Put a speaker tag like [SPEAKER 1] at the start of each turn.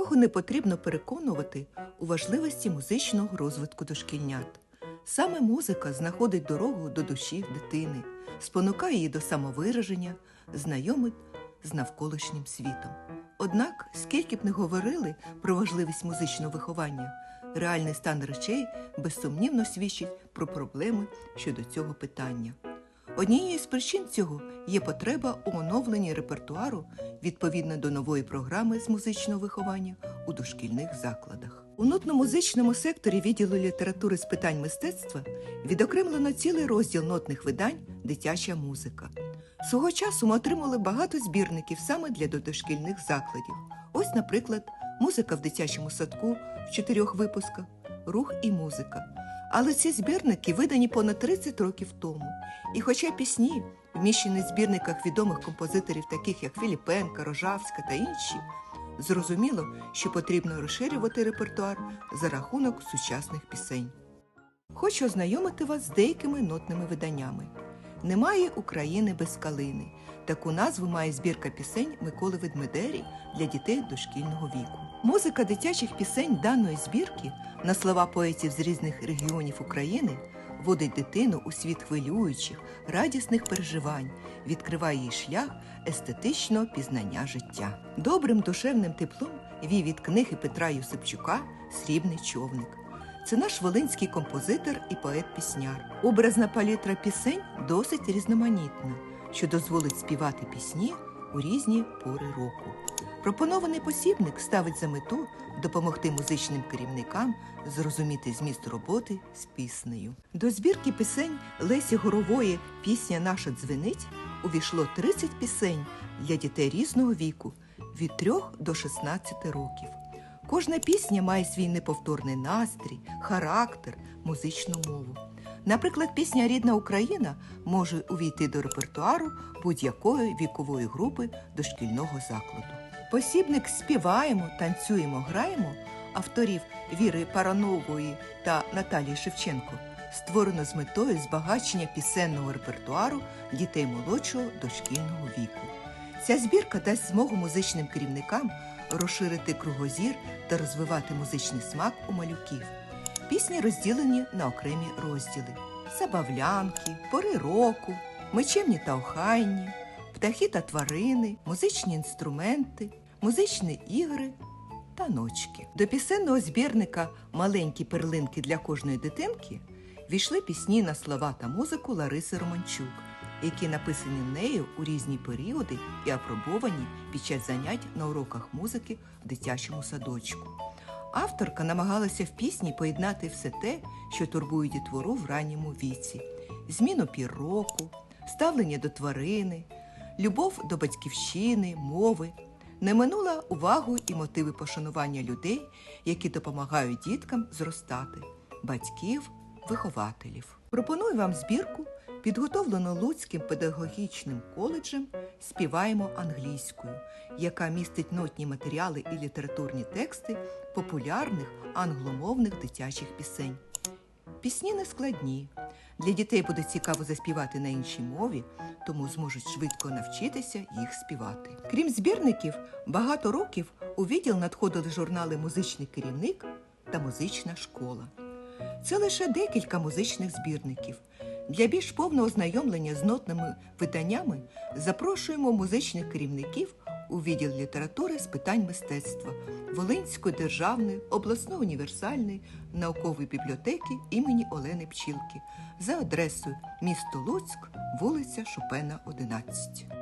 [SPEAKER 1] Кого не потрібно переконувати у важливості музичного розвитку дошкільнят. Саме музика знаходить дорогу до душі дитини, спонукає її до самовираження, знайомить з навколишнім світом. Однак, скільки б не говорили про важливість музичного виховання, реальний стан речей безсумнівно свідчить про проблеми щодо цього питання. Однією з причин цього є потреба у оновленні репертуару відповідно до нової програми з музичного виховання у дошкільних закладах. У нотно-музичному секторі відділу літератури з питань мистецтва відокремлено цілий розділ нотних видань Дитяча музика. Свого часу ми отримали багато збірників саме для дошкільних закладів. Ось, наприклад, музика в дитячому садку в чотирьох випусках, рух і музика. Але ці збірники видані понад 30 років тому. І хоча пісні, вміщені в збірниках відомих композиторів, таких як Філіпенка, Рожавська та інші, зрозуміло, що потрібно розширювати репертуар за рахунок сучасних пісень. Хочу ознайомити вас з деякими нотними виданнями. Немає України без калини. Таку назву має збірка пісень Миколи Ведмедері для дітей дошкільного віку. Музика дитячих пісень даної збірки на слова поетів з різних регіонів України вводить дитину у світ хвилюючих, радісних переживань, відкриває їй шлях естетичного пізнання життя. Добрим душевним теплом вів від книги Петра Юсипчука Срібний човник. Це наш волинський композитор і поет-пісняр. Образна палітра пісень досить різноманітна, що дозволить співати пісні у різні пори року. Пропонований посібник ставить за мету допомогти музичним керівникам зрозуміти зміст роботи з піснею. До збірки пісень Лесі Горової Пісня наша дзвенить увійшло 30 пісень для дітей різного віку від 3 до 16 років. Кожна пісня має свій неповторний настрій, характер, музичну мову. Наприклад, пісня Рідна Україна може увійти до репертуару будь-якої вікової групи дошкільного закладу. Посібник Співаємо, танцюємо, граємо авторів Віри Паранової та Наталії Шевченко створено з метою збагачення пісенного репертуару дітей молодшого дошкільного віку. Ця збірка дасть змогу музичним керівникам розширити кругозір та розвивати музичний смак у малюків. Пісні розділені на окремі розділи: забавлянки, пори року, мечемні та охайні, птахи та тварини, музичні інструменти, музичні ігри та ночки. До пісенного збірника Маленькі перлинки для кожної дитинки війшли пісні на слова та музику Лариси Романчук, які написані нею у різні періоди і апробовані під час занять на уроках музики в дитячому садочку. Авторка намагалася в пісні поєднати все те, що турбує дітвору в ранньому віці: зміну пір року, ставлення до тварини, любов до батьківщини, мови. Не минула увагу і мотиви пошанування людей, які допомагають діткам зростати, батьків, вихователів. Пропоную вам збірку, підготовлену Луцьким педагогічним коледжем Співаємо англійською, яка містить нотні матеріали і літературні тексти популярних англомовних дитячих пісень. Пісні не складні. Для дітей буде цікаво заспівати на іншій мові, тому зможуть швидко навчитися їх співати. Крім збірників, багато років у відділ надходили журнали Музичний керівник та Музична школа. Це лише декілька музичних збірників. Для більш повного ознайомлення з нотними виданнями запрошуємо музичних керівників у відділ літератури з питань мистецтва Волинської державної обласної універсальної наукової бібліотеки імені Олени Пчілки за адресою місто Луцьк, вулиця Шопена, 11.